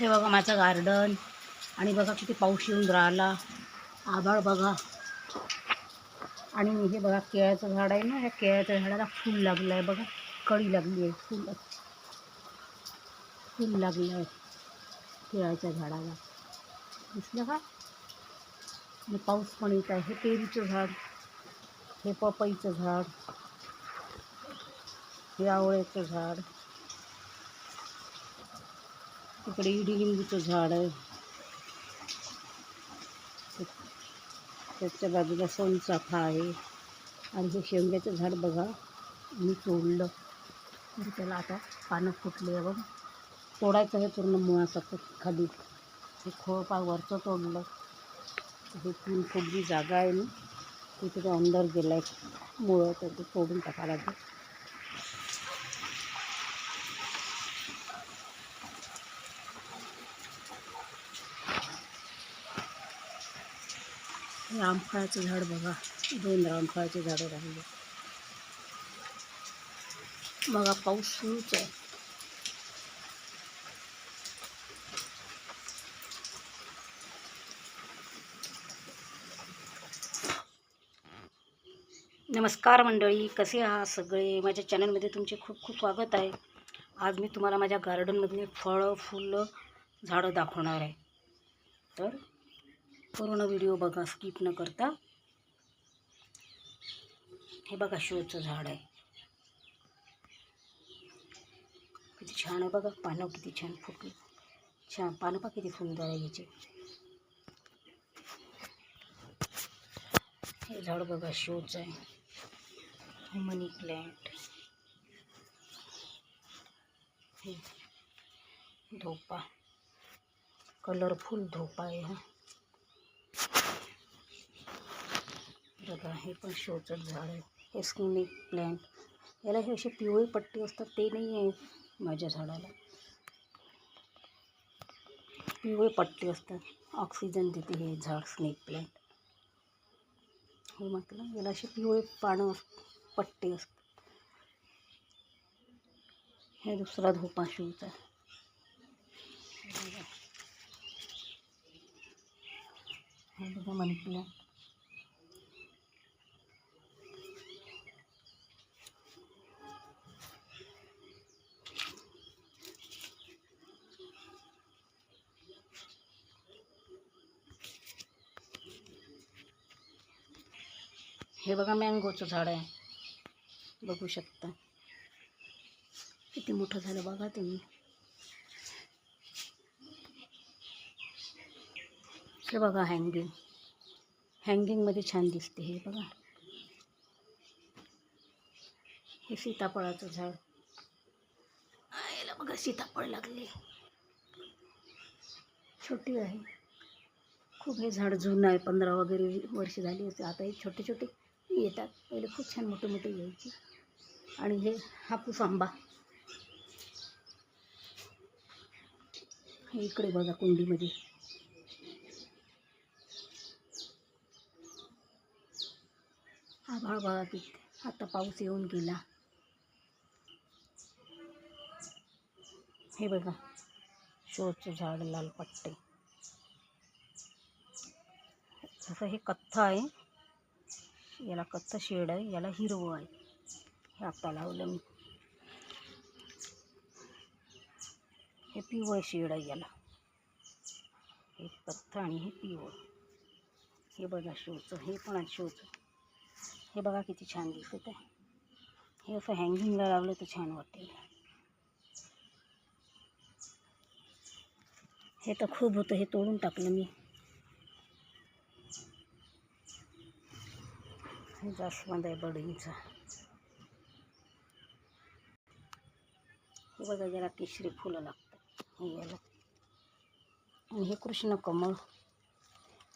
हे बघा माझं गार्डन आणि बघा किती पाऊस येऊन राहिला. आभाळ बघा. आणि हे बघा केळ्याचं झाड आहे ना ह्या केळ्याच्या झाडाला फूल लागलं आहे बघा. कळी लागली आहे फूल. फूल लागलं आहे केळ्याच्या झाडाला. दिसलं का? आणि पाऊस पण येत आहे. हे पेरूचं झाड हे पपईचं झाड हे आवळ्याचं झाड. इकडे इडी लिंबूचं झाड आहे. त्याच्या बाजूला सोनचाफा आहे. आणि हे शेवग्याचं झाड बघा मी तोडलं. त्याला आता पानं फुटले बघ. तोडायचं आहे पूर्ण मुळासारखं खाली. हे खोळपा वरचं तोडलं. हे तीन फूट जी जागा आहे ना. तिथे अंदर गेला आहे मुळं तर ते तोडून टाकावं लागेल. रामफळाचं झाड बघा. दोन रामफळाचे झाडं राहिले. बघा पाऊस सुरूच आहे. नमस्कार मंडळी कसे आहात सगळे? माझ्या चॅनलमध्ये तुमचे खूप खूप स्वागत आहे. आज मी तुम्हाला माझ्या गार्डनमधले फळं फुलं झाडं दाखवणार आहे. तर पूर्ण व्हिडिओ बघा स्किप न करता. हे बघा, शोचं झाड आहे. किती छान आहे बघा, पानं किती छान फुटली. छान, पानं पा किती सुंदर हे झाड बघा, शोचं आहे. मनी प्लॅन्ट हे धोपा. कलरफुल धोपा आहे हा. बघा हे पण शोचं झाड आहे हे स्नेक प्लॅन्ट याला हे असे पिवळे पट्टी असतात ते नाही आहे माझ्या झाडाला पिवळे पट्टे असतात ऑक्सिजन देते हे झाड स्नेक प्लॅन्ट हे म्हटलं याला असे पिवळे पानं पट्टे असतात हे दुसरा धोपा शिवचा हे। बघा मनी प्लॅन्ट हे बघा मँगोचं झाड आहे. बघू शकता. किती मोठं झालं बघा तुम्ही. हे बघा हँगिंग हँगिंगमध्ये छान दिसते हे बघा. हे सीताफळाचं झाड. याला बघा सीताफळ लागले. छोटी आहे. खूप हे झाड जुनं आहे. पंधरा वगैरे वर्ष झाली होती. आता हे छोटे छोटे येतात. पहिले खूप छान मोठे मोठे यायचे आणि हे हापूस आंबा. हे इकडे बघा कुंडीमध्ये. आभाळ बघा की आता पाऊस येऊन गेला. हे बघा शोचं झाड लाल पट्टे. जसं हे कथ्था आहे याला कथ्था शेड आहे याला हिरवं आहे. हे आता लावलं मी. हे पिवळं शेड आहे याला. हे कच्चं आणि हे पिवळं. हे बघा शोचं हे पण आहे शोचं. हे बघा किती छान दिसत आहे. हे असं हँगिंगला लावलं तर छान वाटेल. हे तर खूप होतं हे तोडून टाकलं मी. हे जास्वंद आहे बडींचा. हे बघा ज्याला केशरी फुलं लागतात. हे याला. आणि हे कृष्ण कमळ.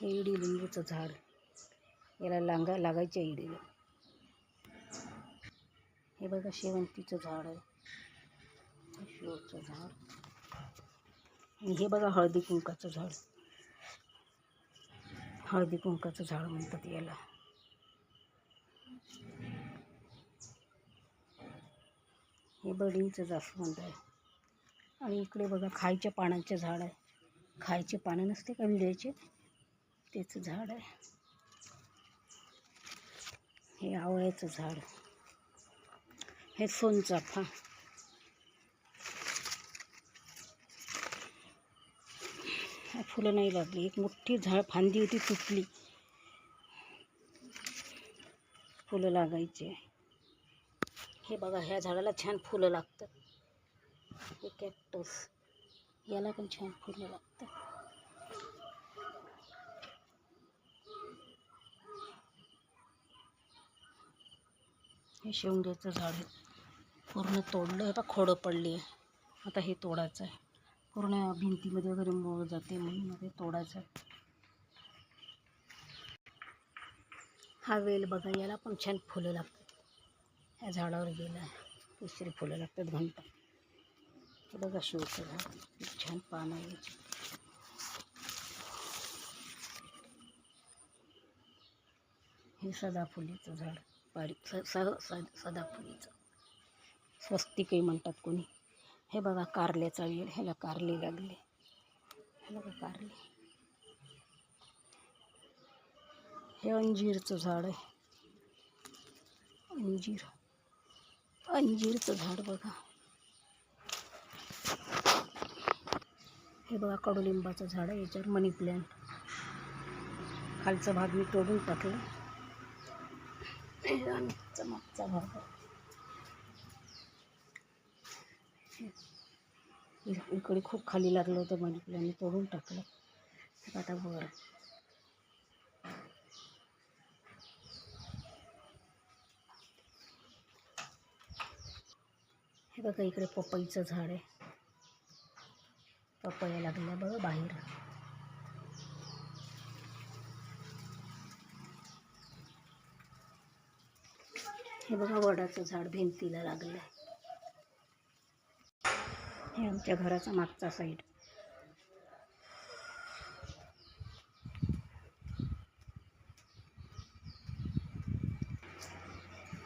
हे इडी लिंबूचं झाड. याला लांगा लागायच्या इडीला. हे बघा शेवंतीचं झाड आहे. शिवचं झाड. आणि हे बघा हळदी कुंकाचं झाड. हळदी कुंकाचं झाड म्हणतात याला. हे बडींचं जास्वंद आहे आणि इकडे बघा खायच्या पानांचे झाड आहे. खायचे पानं नसते का विड्याचे? त्याचं झाड आहे. हे आवळ्याचं झाड. हे सोनचाफा फुलं नाही लागली. एक मोठी झाड फांदी होती तुटली. फुलं लागायचे. हे बघा ह्या झाडाला छान फुलं लागतात. हे कॅक्टस याला पण छान फुलं लागतात. हे शेवग्याचं झाड पूर्ण तोडलं. आता खोडं पडली आहे. आता हे तोडायचं आहे. पूर्ण भिंतीमध्ये वगैरे मोळ जाते म्हणून मग तोडायचं आहे. हा वेल बघा याला पण छान फुलं लागतात. या झाडावर गेलं. आहे दुसरी फुलं लागतात घंटा हे बघा शिवचं झाड. खूप छान पानं आहे हे सदाफुलीचं झाड. बारीक स स स- सदाफुलीचं. स्वस्तिकही म्हणतात कोणी. हे बघा कारल्याचा वेळ ह्याला कारले लागले. हे बघा कारले. हे अंजीरचं झाड आहे. अंजीर. अंजीरचं झाड बघा. हे बघा कडुलिंबाचं झाड आहे याच्यावर मनी प्लॅन्ट खालचा भाग मी तोडून टाकला. हे आणि मागचा भाग इकडे खूप खाली लागलं होतं मनी प्लॅन्ट तोडून टाकलं. आता बरं. बघा इकडे पपईचं झाड आहे. पपया लागल्या बघा बाहेर. हे बघा वडाचं झाड भिंतीला लागलं हे आमच्या घराचा मागचा साईड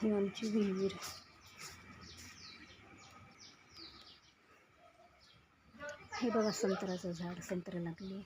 ही आमची विहीर. हे बघा संत्र्याचं झाड संत्र लागले.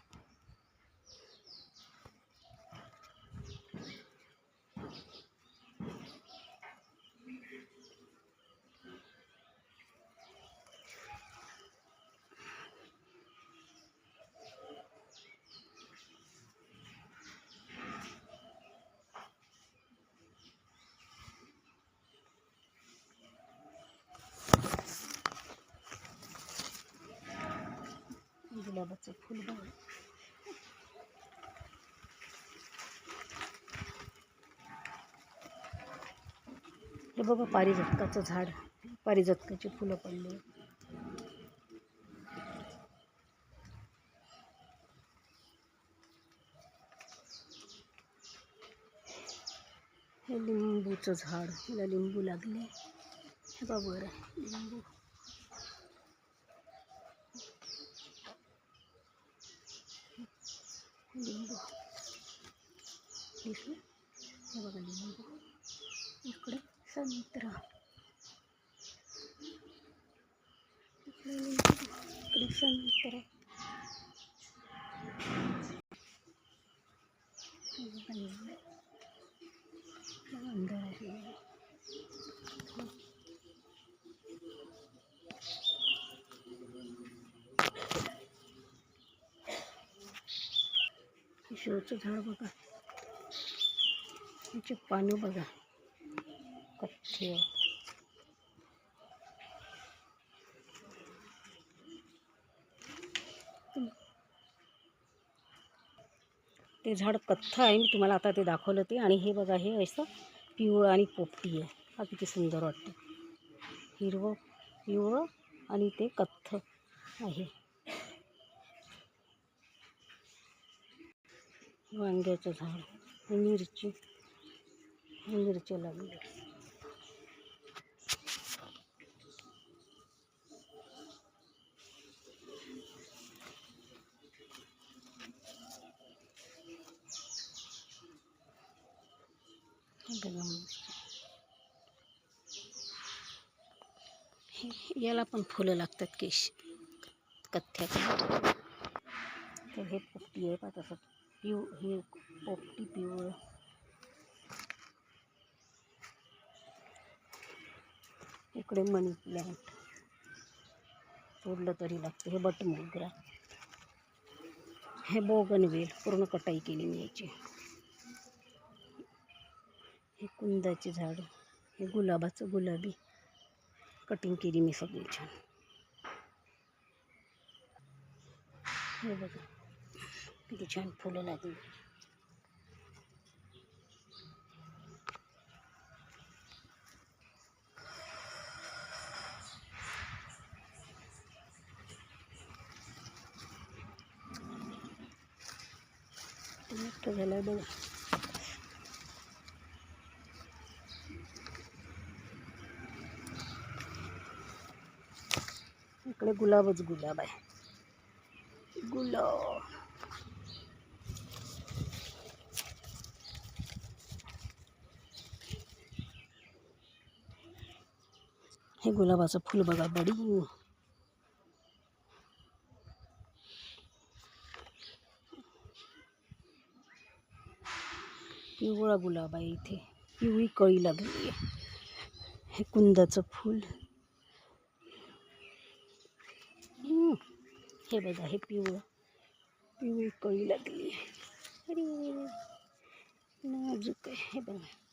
गुलाबाचं फुल बघा हे बघा पारिजातकाचं झाड पारिजातकाची फुलं पडली हे लिंबूचं झाड लिंबू लागले हे बघा बरं लिंबू लिंबू दिसलं हे बघा लिंबू इकडे संत्रा इकडे लिंबू इकडे संत्रा हे बघा लिंबू इकडे शेवचं शोचं झाड बघा. याचे पानं बघा. कच्चे. ते झाड कथ्थ आहे मी तुम्हाला आता ते दाखवलं ते. आणि हे बघा हे असं पिवळं आणि पोपटी आहे. हा किती सुंदर वाटतं. हिरवं पिवळं आणि ते कथ्थ आहे. वांग्याचं झाड मिरची मिरची लागली हे बघा मिरची. हे- याला पण फुलं लागतात केश कथ्या. कलर तर हे पोपटी आहे पा तसं. पिव हे पोपटी पिवळं. इकडे मनी प्लॅन्ट तोडलं तरी लागतं. हे बट मोगरा. हे बोगनवेल. पूर्ण कटाई केली मी याची. हे कुंदाचे झाड. हे गुलाबाचं गुलाबी. कटिंग केली मी सगळी छान. हे बघा. किती छान फुलं लागली. किती झालं बघा. इकडे गुलाबच गुलाब आहे. गुलाब. हे गुलाबाचं फुल बघा बडी. पिवळा गुलाब आहे इथे. पिवळी कळी लागली. आहे हे कुंदाचं फूल. हे बघा हे पिवळं. पिवळी कळी लागली. आहे अरे नाजूक आहे. हे बघा.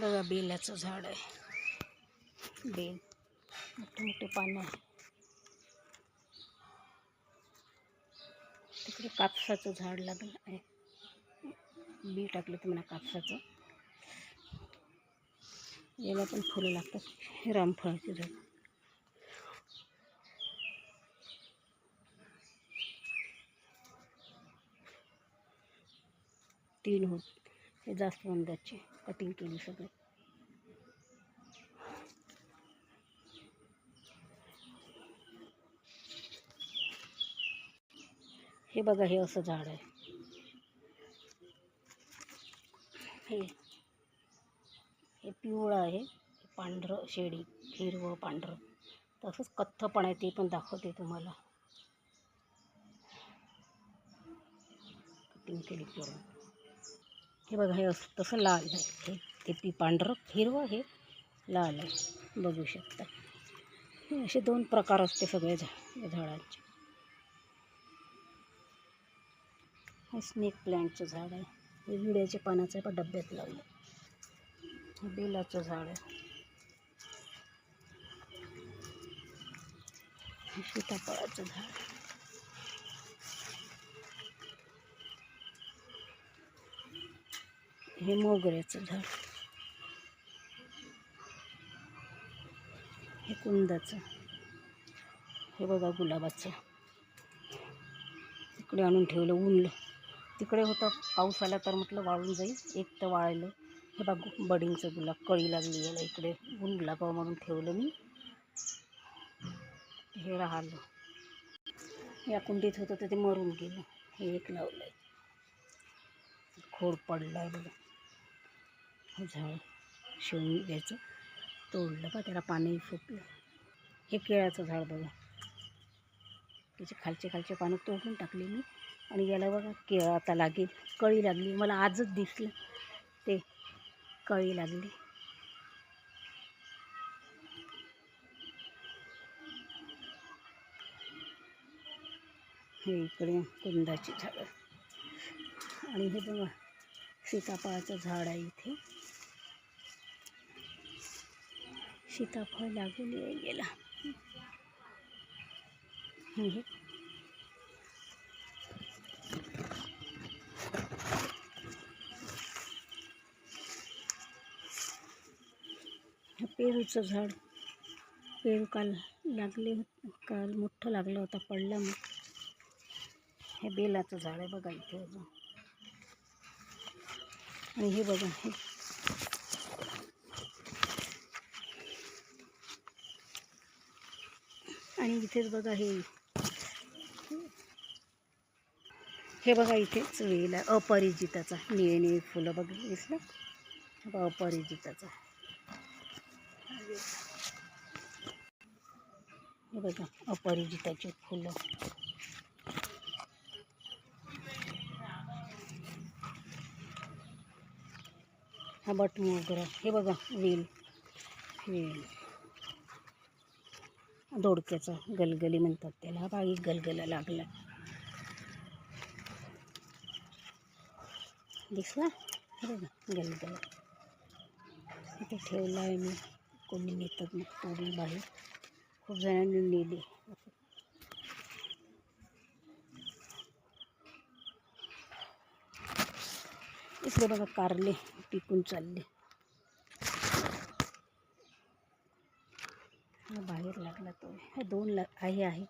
बघा बेलाचं झाड आहे. बेल. मोठे मोठे पानं आहे तिकडे कापसाचं झाड लागलं आहे. बी टाकलं तर म्हणा कापसाचं. याला पण फुलं लागतात. हे रामफळाचे झाड. तीन होत. हे जास्त जास्वंदाचे कटिंग केली सगळे. हे बघा हे असं झाड आहे. हे हे पिवळं आहे पांढरं शेडी हिरवं पांढरं. तसंच कथ्थ पण आहे ते पण दाखवते तुम्हाला. कटिंग केली पूर्ण. हे बघा हे असं तसं लाल आहे. हे ते पी पांढरं हिरवं हे लाल आहे. बघू शकता. हे असे दोन प्रकार असते सगळे झा झाडांचे. हे स्नेक प्लॅन्टचं झाड आहे. हे विड्याच्या पानाचं आहे पण डब्यात लावलं. हे बेलाचं झाड आहे. हे सीताफळाचं झाड हे मोगऱ्याचं झाड. हे कुंदाचं. हे बघा गुलाबाचं. तिकडे आणून ठेवलं उनलं तिकडे होतं पाऊस आला तर म्हटलं वाळून जाईल. एक तर वाळलं. हे बघ बडिंगचं गुलाब कळी लागली याला इकडे. ऊन गुलाबावर म्हणून ठेवलं मी. हे राहिलं. या कुंडीत होतं तर ते मरून गेलं. हे एक लावलं आहे खोड पडलं आहे बघा. हे झाड घ्यायचं. तोडलं का त्याला पाणी फुटलं. हे केळाचं झाड बघा. त्याचे खालचे खालचे पानं तोडून टाकले मी. आणि याला बघा केळं आता लागेल. कळी लागली. मला आजच दिसलं. ते कळी लागली. हे इकडे कुंदाची झाडं. आणि हे बघा सीताफळाचं झाड आहे इथे. सीताफळ लागून गेला. म्हणजे हे पेरूचं झाड पेरू काल लागले होत काल मोठं लागलं होता पडलं मग. हे बेलाचं झाड आहे बघा इथे अजून. आणि हे बघा हे आणि इथेच बघा हे. हे बघा इथेच वेल आहे अपरिजिताचा निळे निळे फुलं बघ दिसलं? हे बघा हे बघा अपरिजिताची फुलं. हा बट मोगरा हे बघा वेल. वेल. दोडक्याचा गलगली म्हणतात त्याला. हा बागी गलगला लागला. दिसला? हे गलगला. इथे ठेवला आहे मी. कोणी नेतात मग तोडून बाहेर खूप जणांनी नेले. इकडे बघा कारले टिकून चालले हा बाहेर लागला तो हे दोन ला आहे आहे.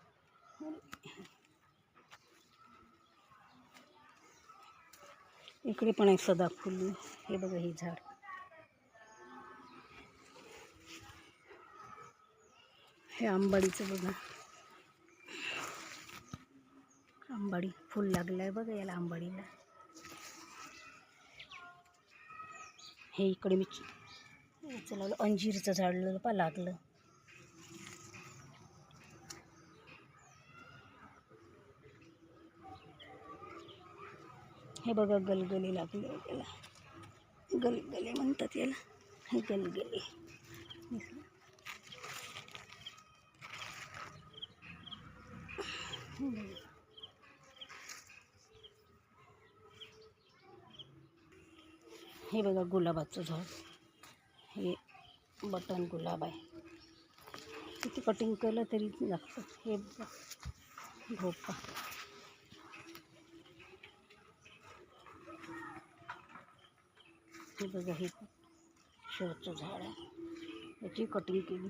इकडे पण आहे. सदाफुली हे बघा हे झाड. हे आंबाडीचं बघा. आंबाडी फुल लागलं आहे बघा याला आंबाडीला. हे इकडे मी याचं लावलं अंजीरचं झाड पा लागलं. हे बघा गलगले लागले त्याला. गलगले म्हणतात याला. हे गलगले. हे बघा. गुलाबाचं झाड. हे बटन गुलाब आहे. किती कटिंग केलं तरी लागतं. हे बघा, भोपा हे बघा हे शोचं झाड आहे. याची कटिंग केली.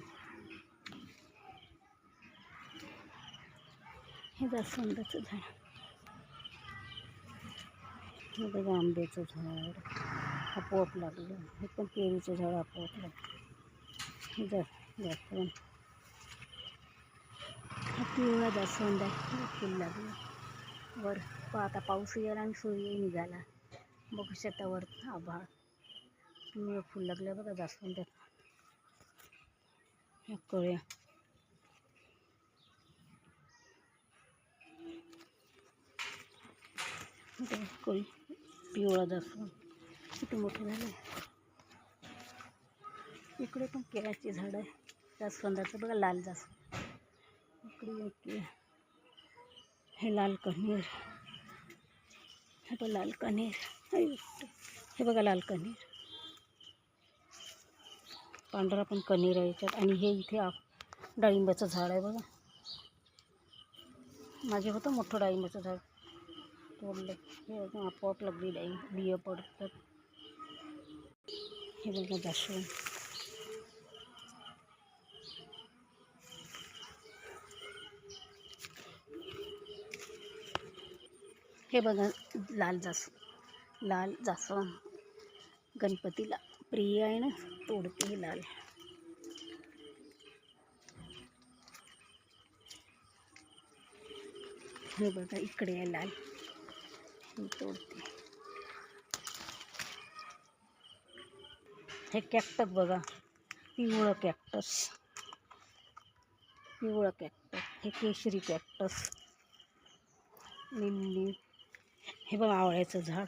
हे जास्वंदाचं झाड. हे बघा आंब्याचं झाड. आपोआप लागलं. हे पण पेरूचं झाड आपोआप लागलं. हे जा जास्वंद हा पिवळा जास्वंद आहे. फुल लागलं. वर आता पाऊस यायला आणि सूर्य निघाला. बघू शकता वर आभाळ. फुल लागलं बघा किती मोठं झालं इकडे पण केळाची झाड आहे जास्वंदाचं बघा लाल इकडे. हे लाल कण्हेर हे बघा लाल कण्हेर आई, हे बघा पांढरा पण कणीर आहे याच्यात. आणि हे इथे आप डाळिंबाचं झाड आहे बघा. माझे होतं मोठं डाळिंबाचं झाड. तोडलं. हे अजून आपोआप लागली डाळिंब बिया पडतात. हे बघा जास्वंद. हे बघा लाल जास लाल जास्वंद. गणपतीला. प्रिय आहे ना? तोडते लाल. हे बघा इकडे आहे लाल. हे तोडते. हे कॅक्टस बघा पिवळं कॅक्टस पिवळं कॅक्टस हे केशरी कॅक्टस लिंबू. हे बघा आवळ्याचं झाड.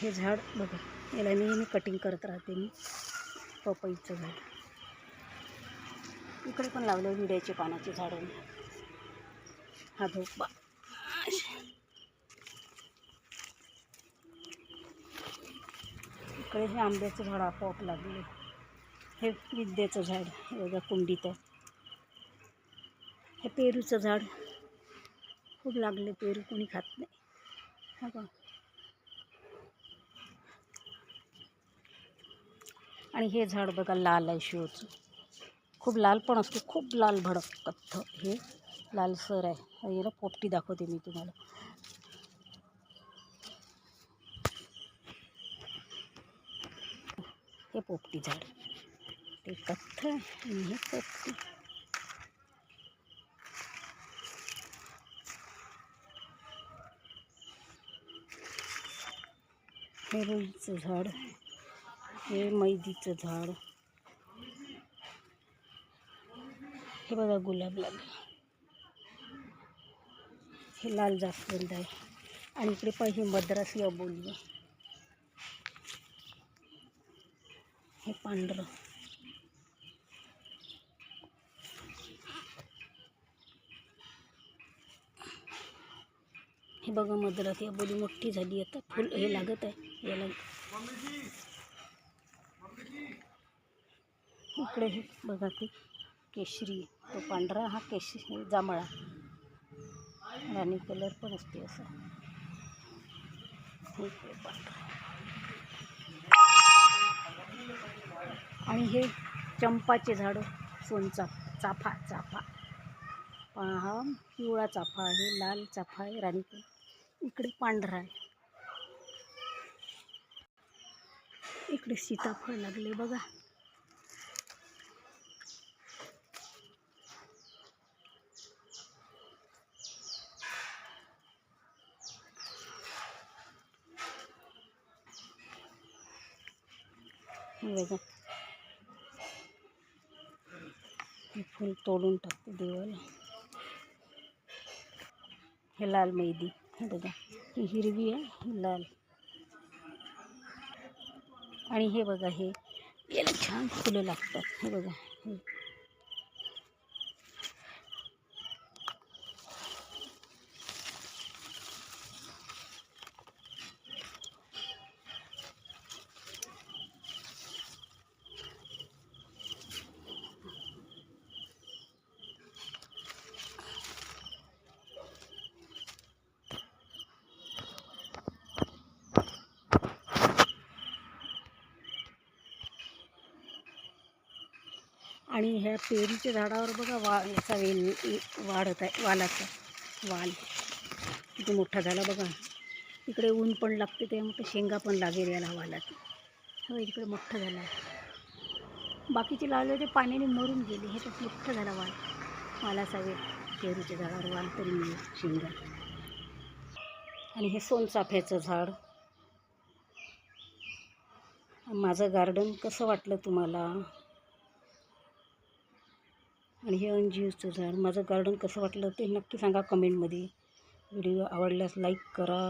हे झाड बघा याला नेहमी कटिंग करत राहते मी. पपईचं झाड. इकडे पण लावलं विड्याचे पानाचे झाडं. हा धोपा इकडे हे आंब्याचं झाड आपोआप लागले. हे विद्येचं झाड हे बघा कुंडीत. हे पेरूचं झाड. खूप लागले पेरू कोणी खात नाही. हा का आणि हे झाड बघा लाल आहे शिवचं खूप लाल पण असतो खूप लाल भडक कथ्थ हे लालसर आहे. याला पोपटी दाखवते मी तुम्हाला. हे पोपटी झाड. ते कथ्थ आणि हे पोपटी. हे रोईचं झाड हे मैदीचं झाड. हे बघा गुलाब लागला. हे लाल जास्वंद आहे. आणि इकडे पाहिजे मद्रासी अबोली आहे हे पांढरं. हे बघा मद्रासी अबोली मोठी झाली. आता फुल हे लागत आहे. याला इकडे हे बघा ते केशरी तो पांढरा हा केशरी हे जांभळा. राणी कलर पण असते असा. हे पांढरा आणि हे चंपाचे झाडं सोनचा चाफा चाफा. पहा हा पिवळा चाफा आहे लाल चाफा आहे राणी इकडे पांढरा आहे. इकडे सीताफळ लागले बघा. फूल तोडून टाकते देवाला लाल मैदी हे हिरवी है लाल हे याला छान फुलं लागतात हे बघा आणि ह्या पेरूच्या झाडावर बघा वा याचा वेल वाढत आहे वालाचा वाल. किती मोठा झाला बघा. इकडे ऊन पण लागते त्यामुळे शेंगा पण लागेल याला वालात. हो इकडे मोठं झालं आहे. बाकीचे लावले ते पाण्याने मरून गेले. हे तर मोठं झाला वाल. वालाचा वेल. पेरूच्या झाडावर वाल तरी मिळेल शेंगा. आणि हे सोनचाफ्याचं झाड. माझं गार्डन कसं वाटलं तुम्हाला? आणि हे अंजीरचं झाड माझं गार्डन कसं वाटलं ते नक्की सांगा कमेंटमध्ये व्हिडिओ आवडल्यास लाईक करा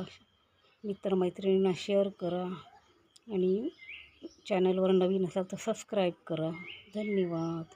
मित्रमैत्रिणींना शेअर करा आणि चॅनलवर नवीन असाल तर सबस्क्राईब करा. धन्यवाद.